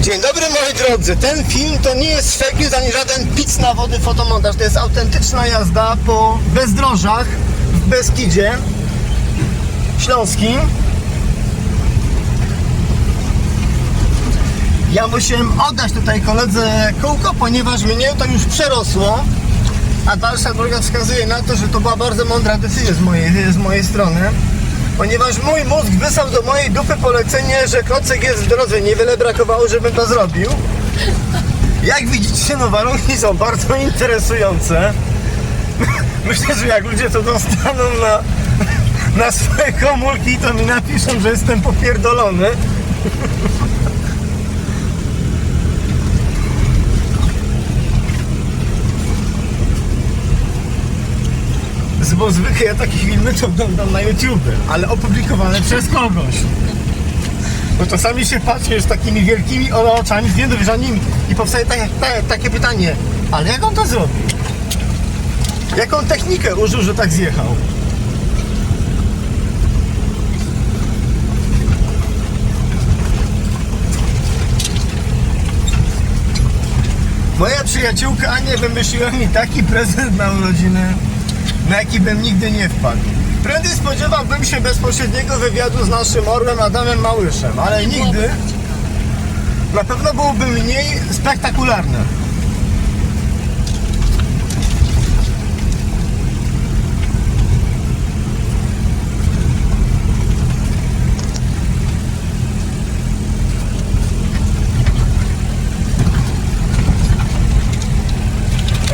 Dzień dobry moi drodzy, ten film to nie jest fake news ani żaden pic na wody fotomontaż, to jest autentyczna jazda po bezdrożach w Beskidzie Śląskim. Ja musiałem oddać tutaj koledze kółko, ponieważ mnie to już przerosło, a dalsza droga wskazuje na to, że to była bardzo mądra decyzja z mojej, z mojej strony. Ponieważ mój mózg wysłał do mojej dupy polecenie, że klocek jest w drodze, niewiele brakowało, żebym to zrobił. Jak widzicie, no warunki są bardzo interesujące. Myślę, że jak ludzie to dostaną na, na swoje komórki, to mi napiszą, że jestem popierdolony. Bo zwykle ja takie filmy to oglądam na YouTube, ale opublikowane przez kogoś. Bo czasami się patrzy z takimi wielkimi oczami, zniedowierzanymi i powstaje takie, ta- takie pytanie, ale jak on to zrobił? Jaką technikę użył, że tak zjechał? Moja przyjaciółka Ania wymyśliła mi taki prezent na urodziny, na jaki bym nigdy nie wpadł. Prędzej spodziewałbym się bezpośredniego wywiadu z naszym orłem Adamem Małyszem, ale nigdy na pewno byłoby mniej spektakularne.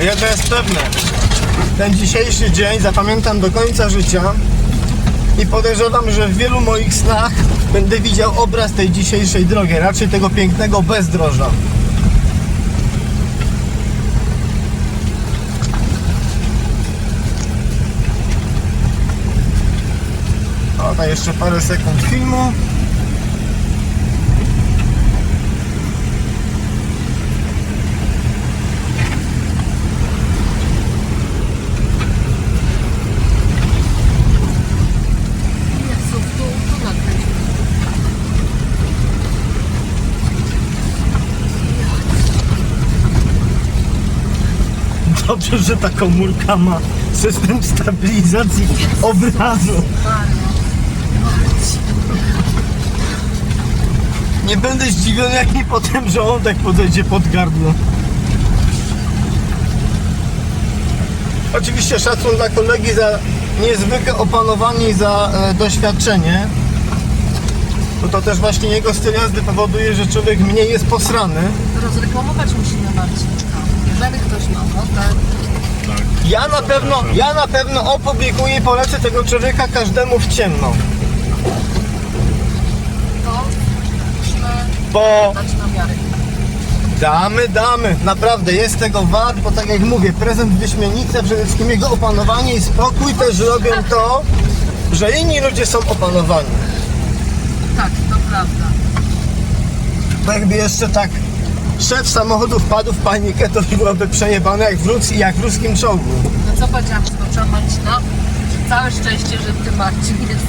Jedno jest pewne. Ten dzisiejszy dzień zapamiętam do końca życia i podejrzewam, że w wielu moich snach będę widział obraz tej dzisiejszej drogi, raczej tego pięknego bezdroża. To jeszcze parę sekund filmu. Dobrze, że ta komórka ma system stabilizacji obrazu. Nie będę zdziwiony, jak mi potem żołądek podejdzie pod gardło. Oczywiście szacun dla kolegi za niezwykłe opanowanie i za e, doświadczenie. Bo to też właśnie jego styl jazdy powoduje, że człowiek mniej jest posrany. Rozreklamować musimy Marcinka. Ktoś ma ochotę, Ja na pewno, ja na pewno opublikuję i polecę tego człowieka każdemu w ciemno. to musimy Bo dać namiary. damy, damy. Naprawdę jest tego wart, bo tak jak mówię, prezent wyśmienicy, przede wszystkim jego opanowanie i spokój też robią to, że inni ludzie są opanowani. Tak, to prawda. Bo jakby jeszcze tak szef samochodu wpadł w panikę, to byłoby przejebane jak w, Rus- jak w ruskim czołgu. No co powiedziałam, skończyłam Marcina? Całe szczęście, że ty Marcin jest